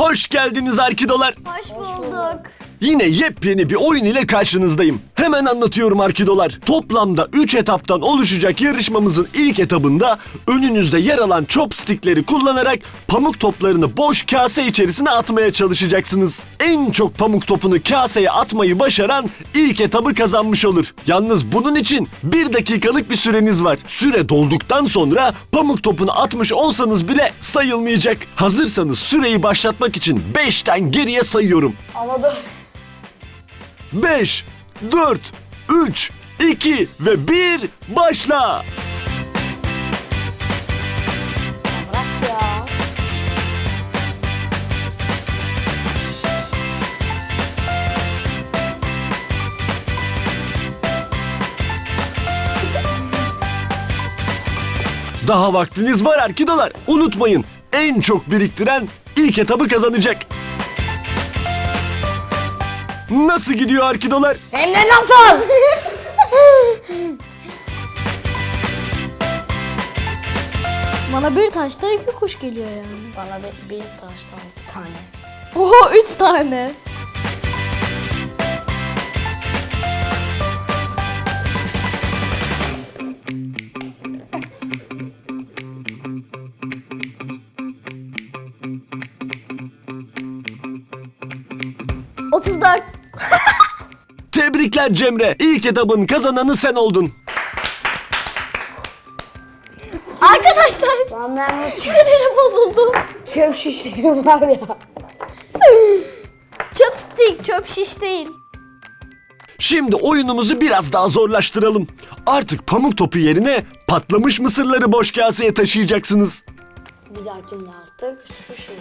Hoş geldiniz Arkidolar. Hoş bulduk. Yine yepyeni bir oyun ile karşınızdayım. Hemen anlatıyorum Arkidolar. Toplamda 3 etaptan oluşacak yarışmamızın ilk etabında önünüzde yer alan chopstickleri kullanarak pamuk toplarını boş kase içerisine atmaya çalışacaksınız. En çok pamuk topunu kaseye atmayı başaran ilk etabı kazanmış olur. Yalnız bunun için 1 dakikalık bir süreniz var. Süre dolduktan sonra pamuk topunu atmış olsanız bile sayılmayacak. Hazırsanız süreyi başlatmak için 5'ten geriye sayıyorum. Ama dur. 5, 4, 3, 2 ve 1 başla. Daha vaktiniz var Arkidolar. Unutmayın en çok biriktiren ilk etabı kazanacak. Nasıl gidiyor Arkidolar? Hem de nasıl? Bana bir taşta iki kuş geliyor yani. Bana bir, bir taştan altı tane. Oho üç tane. Tebrikler Cemre. İlk etabın kazananı sen oldun. Arkadaşlar Lan ben bu çöp, sinirim bozuldu. çöp şişlerim var ya. Çöp stick, çöp şiş değil. Şimdi oyunumuzu biraz daha zorlaştıralım. Artık pamuk topu yerine patlamış mısırları boş kaseye taşıyacaksınız. Bir dahakinde artık şu şey.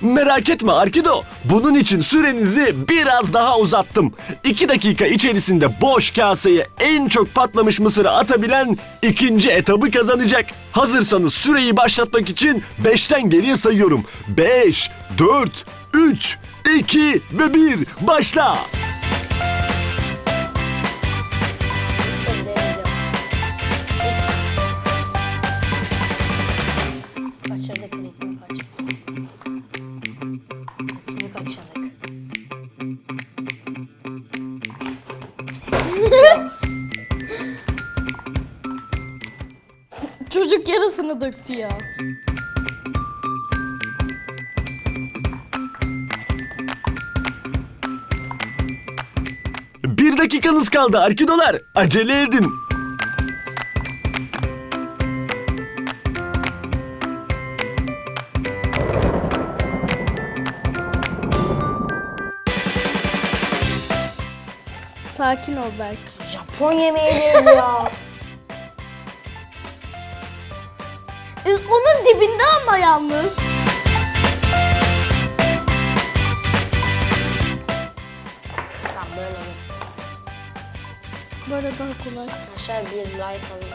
Merak etme Arkido. Bunun için sürenizi biraz daha uzattım. 2 dakika içerisinde boş kaseye en çok patlamış mısırı atabilen ikinci etabı kazanacak. Hazırsanız süreyi başlatmak için 5'ten geriye sayıyorum. 5, 4, 3, 2 ve 1 başla. Çocuk yarısını döktü ya. Bir dakikanız kaldı Arkidolar. Acele edin. Sakin ol Berk. Japon yemeği değil ya. Onun dibinde ama yalnız. Tamam böyle? Böyle daha kolay. Arkadaşlar bir like alın.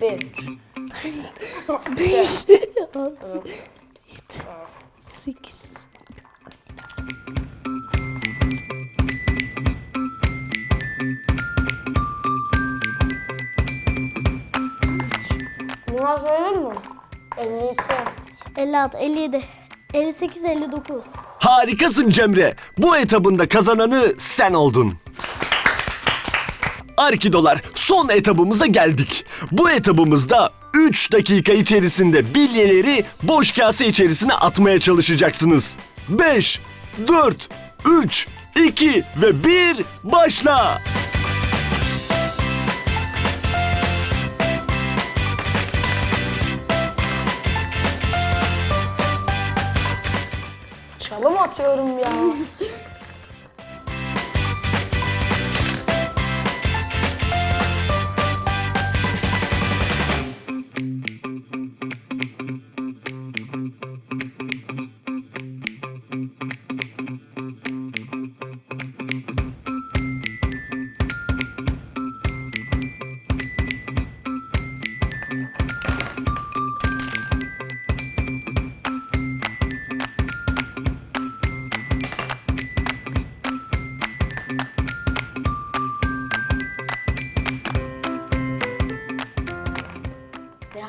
Bir. Beş, altı, sekiz. 52. 56, 57, 58, 59. Harikasın Cemre. Bu etabında kazananı sen oldun. Arkidolar son etabımıza geldik. Bu etabımızda 3 dakika içerisinde bilyeleri boş kase içerisine atmaya çalışacaksınız. 5, 4, 3, 2 ve 1 başla. atıyorum ya.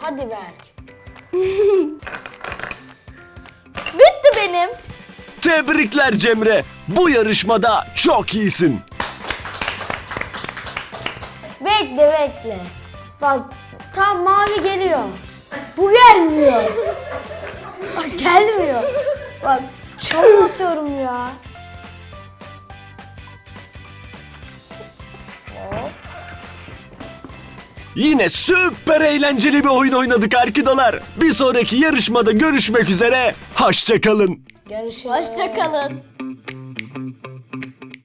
Hadi Berk. Bitti benim. Tebrikler Cemre. Bu yarışmada çok iyisin. Bekle bekle. Bak tam mavi geliyor. Bu gelmiyor. Bak gelmiyor. Bak çalım atıyorum ya. Yine süper eğlenceli bir oyun oynadık arkidolar. Bir sonraki yarışmada görüşmek üzere. Hoşçakalın. Görüşürüz. Hoşçakalın.